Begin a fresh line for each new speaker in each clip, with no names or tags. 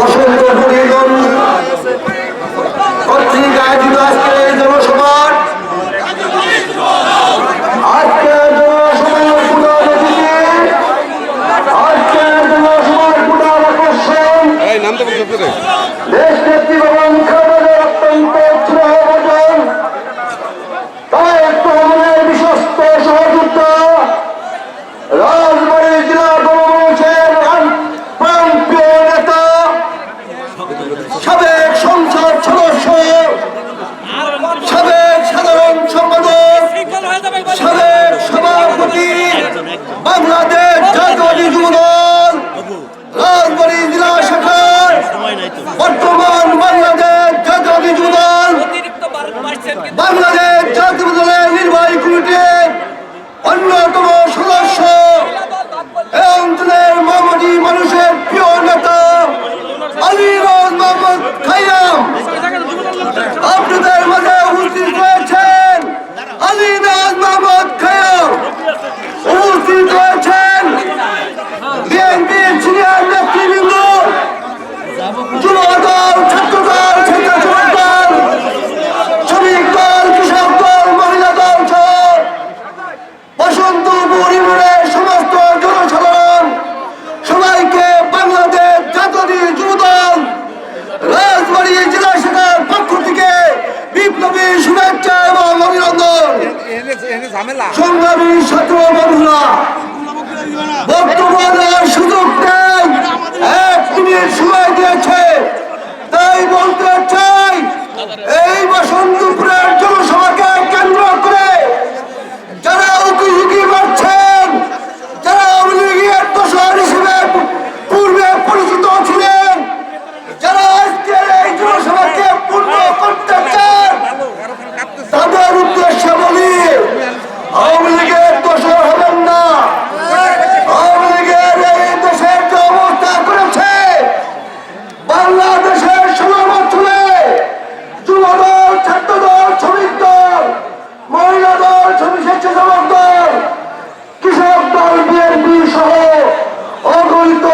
হোসেন
সংগ্রামী ছাত্র বন্ধুরা বর্তমানে শুধু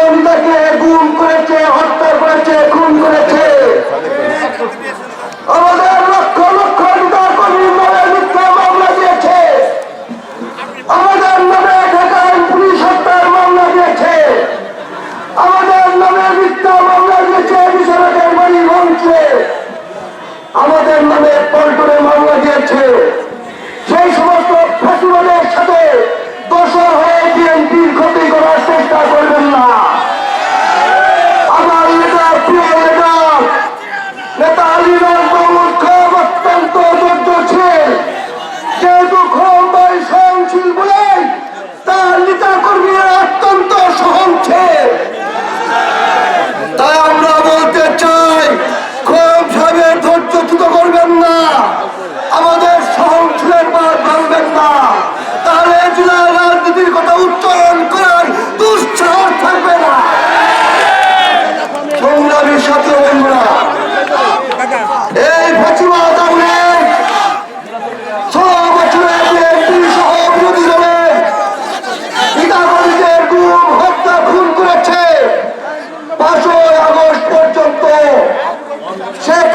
জনতাকে গুম করেছে, হত্যা করেছে, খুন করেছে। আমাদের লক্ষ লক্ষ নেতা কর্মী নামে মিথ্যা মামলা দিয়েছে। আমাদের নামে ঢাকায় পুলিশ হত্যার মামলা দিয়েছে। আমাদের নামে মিথ্যা মামলা দিয়েছে, বিচারকের বাড়ি ভাঙছে। আমাদের নামে পল্টনে মামলা দিয়েছে।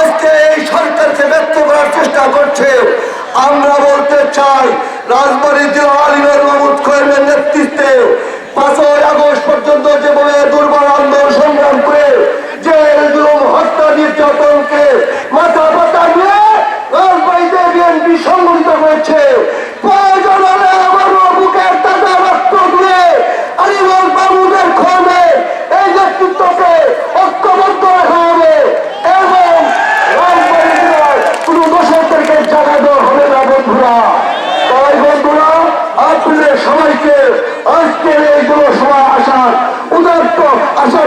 আজকে এই সরকারকে ব্যক্ত করার চেষ্টা করছে। আমরা বলতে চাই নেতৃত্বে পাঁচই আগস্ট পর্যন্ত দুর্বল আন্দোলন সংগ্রাম করে যে হত্যা, নির্যাতনকে মাথা পাতা নিয়ে রাজবাড়িতে বিএনপি সংগঠিত হয়েছে এই নেতৃত্বকে